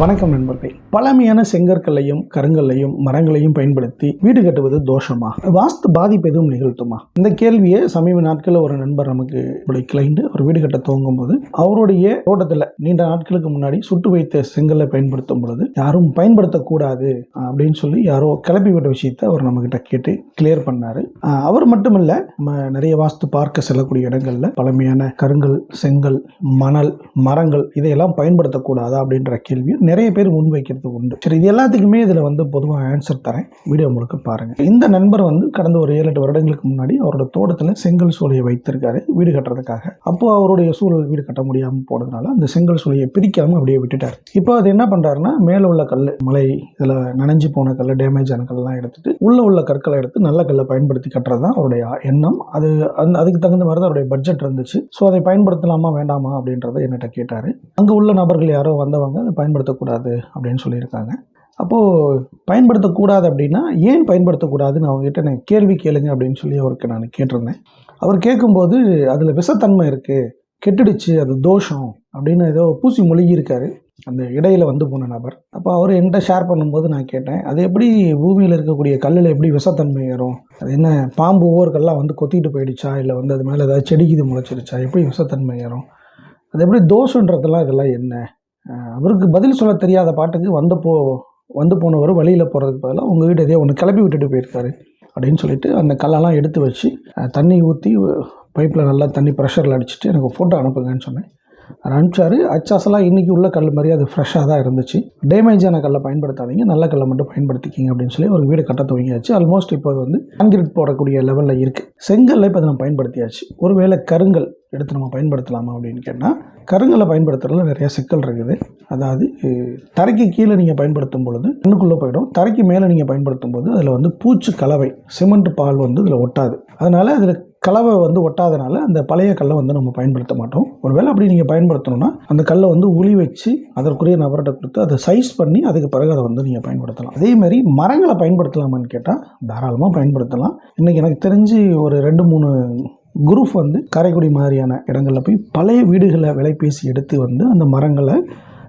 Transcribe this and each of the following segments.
வணக்கம் நண்பர்களே. பழமையான செங்கற்களையும் கருங்கல்லையும் மரங்களையும் பயன்படுத்தி வீடு கட்டுவது தோஷமா? வாஸ்து பாதிப்பு எதுவும் நிகழ்த்துமா? இந்த கேள்வியை சமீப நாட்களில் ஒரு நண்பர் நமக்கு இப்படி கிளைண்டு ஒரு வீடு கட்ட துவங்கும் போது அவருடைய தோட்டத்தில் நீண்ட நாட்களுக்கு முன்னாடி சுட்டு வைத்த செங்கல்லை பயன்படுத்தும் பொழுது யாரும் பயன்படுத்தக்கூடாது அப்படின்னு சொல்லி யாரோ கிளப்பி விட்ட விஷயத்தை அவர் நம்மக்கிட்ட கேட்டு கிளியர் பண்ணாரு. அவர் மட்டும் இல்லை நம்ம நிறைய வாஸ்து பார்க்க செல்லக்கூடிய இடங்கள்ல பழமையான கருங்கல் செங்கல் மணல் மரங்கள் இதையெல்லாம் பயன்படுத்தக்கூடாதா அப்படின்ற கேள்வியை நிறைய பேர் முன்வைக்கிறது உண்டு. சரி இது எல்லாத்துக்குமே இதில் வந்து பொதுவாக ஆன்சர் தரேன். வீடியோ முழுக்க பாருங்கள் இந்த நண்பர் வந்து கடந்த ஒரு ஏழு எட்டு வருடங்களுக்கு முன்னாடி அவரோட தோட்டத்தில் செங்கல் சூளையை வைத்திருக்காரு வீடு கட்டுறதுக்காக. அப்போது அவருடைய சூழல் வீடு கட்ட முடியாமல் போனதுனால அந்த செங்கல் சூளையை பிரிக்காமல் அப்படியே விட்டுட்டார். இப்போ அது என்ன பண்ணுறாருன்னா மேலே உள்ள கல் மலை இதில் நனைஞ்சு போன கல் டேமேஜ் ஆன கல்லாம் எடுத்துட்டு உள்ள உள்ள கற்களை எடுத்து நல்ல கல்லை பயன்படுத்தி கட்டுறது தான் அவருடைய எண்ணம். அது அந்த அதுக்கு தகுந்த மாதிரி தான் அவருடைய பட்ஜெட் இருந்துச்சு. ஸோ அதை பயன்படுத்தலாமா வேண்டாமா அப்படின்றத என்கிட்ட கேட்டார். அங்கே உள்ள நபர்கள் யாரோ வந்தவங்க அதை பயன்படுத்த பயன்படுத்தக்கூடாது அப்படின்னு சொல்லியிருக்காங்க. அப்போது பயன்படுத்தக்கூடாது அப்படின்னா ஏன் பயன்படுத்தக்கூடாதுன்னு அவங்ககிட்ட நான் கேள்வி கேளுங்க அப்படின்னு சொல்லி அவருக்கு நான் கேட்டிருந்தேன். அவர் கேட்கும்போது அதில் விஷத்தன்மை இருக்குது கெட்டுடுச்சு அது தோஷம் அப்படின்னு ஏதோ பூசி மொழிகியிருக்காரு. அந்த இடையில் வந்து போன நபர். அப்போ அவர் என்கிட்ட ஷேர் பண்ணும்போது நான் கேட்டேன் அது எப்படி பூமியில் இருக்கக்கூடிய கல்லில் எப்படி விஷத்தன்மை ஏறும்? அது என்ன பாம்பு ஒவ்வொரு கல்லாக வந்து கொத்திட்டு போயிடுச்சா? இல்லை வந்து அது மேலே ஏதாவது செடிக்குது முளைச்சிருச்சா? எப்படி விஷத்தன்மை ஏறும்? அது எப்படி தோஷன்றதெல்லாம் இதெல்லாம் என்ன? அவருக்கு பதில் சொல்ல தெரியாத பாட்டுக்கு வந்து போ வந்து போனவர் வழியில் போகிறதுக்கு பதிலாக உங்கள் வீட்டு எதையோ ஒன்று கிளப்பி விட்டுட்டு போயிருக்காரு அப்படின்னு சொல்லிட்டு அந்த கல்லெல்லாம் எடுத்து வச்சு தண்ணி ஊற்றி பைப்பில் நல்லா தண்ணி ப்ரெஷரில் அடிச்சுட்டு எனக்கு ஃபோட்டோ அனுப்புங்கன்னு சொன்னேன். அனுப்பிச்சாரு அச்சாசெல்லாம் இன்றைக்கி உள்ள கல் மாதிரி அது ஃப்ரெஷ்ஷாக தான் இருந்துச்சு. டேமேஜான கல்லை பயன்படுத்தாதீங்க. நல்ல கல்லை மட்டும் பயன்படுத்திக்கிங்க அப்படின்னு சொல்லி ஒரு வீடு கட்ட துவங்கியாச்சு. ஆல்மோஸ்ட் இப்போ அது வந்து கான்கிரீட் போடக்கூடிய லெவலில் இருக்குது செங்கல்ல இப்போ அதை நம்ம பயன்படுத்தியாச்சு. ஒருவேளை கருங்கல் எடுத்து நம்ம பயன்படுத்தலாமா அப்படின்னு கேட்டால் கருங்கலை பயன்படுத்துறதுல நிறைய சிக்கல் இருக்குது. அதாவது தரைக்கு கீழே நீங்கள் பயன்படுத்தும் பொழுது மண்ணுக்குள்ளே போயிடும். தரைக்கு மேலே நீங்கள் பயன்படுத்தும் போது அதில் வந்து பூச்சி கலவை சிமெண்ட் பால் வந்து இதில் ஒட்டாது. அதனால் அதில் கலவை வந்து ஒட்டாதனால அந்த பழைய கல்லை வந்து நம்ம பயன்படுத்த மாட்டோம். ஒருவேளை அப்படி நீங்கள் பயன்படுத்தணும்னா அந்த கல்லை வந்து உளி வச்சு அதற்குரிய நபர்கிட்ட கொடுத்து அதை சைஸ் பண்ணி அதுக்கு பிறகு அதை வந்து நீங்கள் பயன்படுத்தலாம். அதே மாதிரி மரங்களை பயன்படுத்தலாமான்னு கேட்டால் தாராளமாக பயன்படுத்தலாம். இன்றைக்கி எனக்கு தெரிஞ்சு ஒரு ரெண்டு மூணு குரூப் வந்து காரைக்குடி மாதிரியான இடங்களில் போய் பழைய வீடுகளை விலைபேசி எடுத்து வந்து அந்த மரங்களை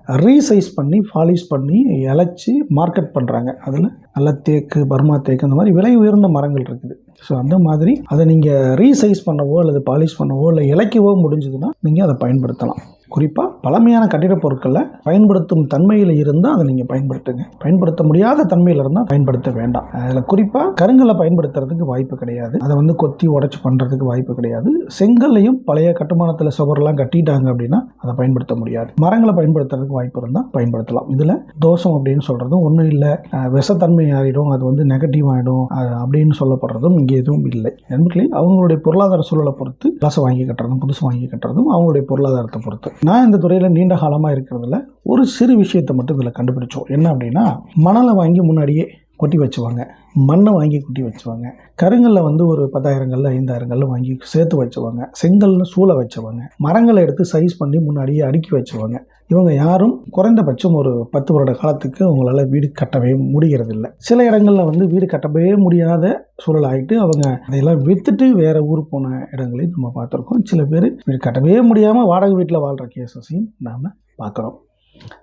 ரீசைஸ் பண்ணி பாலிஷ் பண்ணி இழைச்சி மார்க்கெட் பண்ணுறாங்க அதில் நல்ல தேக்கு பர்மா தேக்கு அந்த மாதிரி விலை உயர்ந்த மரங்கள் இருக்குது. ஸோ அந்த மாதிரி அதை நீங்கள் ரீசைஸ் பண்ணவோ அல்லது பாலிஷ் பண்ணவோ இல்லை இழைக்கவோ முடிஞ்சதுன்னா நீங்கள் அதை பயன்படுத்தலாம். குறிப்பாக பழமையான கட்டிடப் பொருட்களை பயன்படுத்தும் தன்மையில் இருந்தால் அதை நீங்கள் பயன்படுத்துங்க. பயன்படுத்த முடியாத தன்மையில் இருந்தால் பயன்படுத்த வேண்டாம். அதில் குறிப்பாக கருங்கலை பயன்படுத்துறதுக்கு வாய்ப்பு கிடையாது. அதை வந்து கொத்தி உடச்சி பண்ணுறதுக்கு வாய்ப்பு கிடையாது. செங்கல்லையும் பழைய கட்டுமானத்தில் சுவரெல்லாம் கட்டிட்டாங்க அப்படின்னா அதை பயன்படுத்த முடியாது. மரங்களை பயன்படுத்துறதுக்கு வாய்ப்பு இருந்தால் பயன்படுத்தலாம். இதில் தோஷம் அப்படின்னு சொல்கிறதும் ஒன்றும் இல்லை. விஷத்தன்மை ஆகிடும் அது வந்து நெகட்டிவ் ஆகிடும் அப்படின்னு சொல்லப்படுறதும் இங்கே எதுவும் இல்லை. நண்பர்களே அவங்களுடைய பொருளாதார சூழலை பொறுத்து பழசை வாங்கி கட்டுறதும் புதுசு வாங்கி கட்டுறதும் அவங்களுடைய பொருளாதாரத்தை பொறுத்து. நான் இந்த துறையில் நீண்ட காலமாக இருக்கிறதுல ஒரு சிறு விஷயத்தை மட்டும் இதில் கண்டுபிடிச்சோம். என்ன அப்படின்னா மணலை வாங்கி முன்னாடியே கொட்டி வச்சுவாங்க. மண்ணை வாங்கி கொட்டி வச்சுவாங்க. கருங்கல்ல வந்து ஒரு பத்தாயிரங்கள்ல ஐந்தாயிரங்கல்ல வாங்கி சேர்த்து வச்சுவாங்க. செங்கல்னு சூளை வச்சுவாங்க. மரங்களை எடுத்து சைஸ் பண்ணி முன்னாடியே அடுக்கி வச்சுவாங்க. இவங்க யாரும் குறைந்தபட்சம் ஒரு பத்து வருட காலத்துக்கு அவங்களால வீடு கட்டவே முடிகிறதில்ல. சில இடங்களில் வந்து வீடு கட்டவே முடியாத சூழல் ஆகிட்டு அவங்க அதையெல்லாம் விற்றுட்டு வேற ஊர் போன இடங்களையும் நம்ம பார்த்துருக்கோம். சில பேர் வீடு கட்டவே முடியாமல் வாடகை வீட்டில் வாழ்கிற கேசஸையும் நாம் பார்க்குறோம்.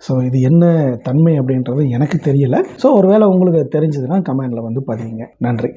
ஸோ இது என்ன தன்மை அப்படின்றது எனக்கு தெரியல. ஸோ ஒருவேளை உங்களுக்கு தெரிஞ்சதுன்னா கமெண்டில் வந்து பதியுங்க. நன்றி.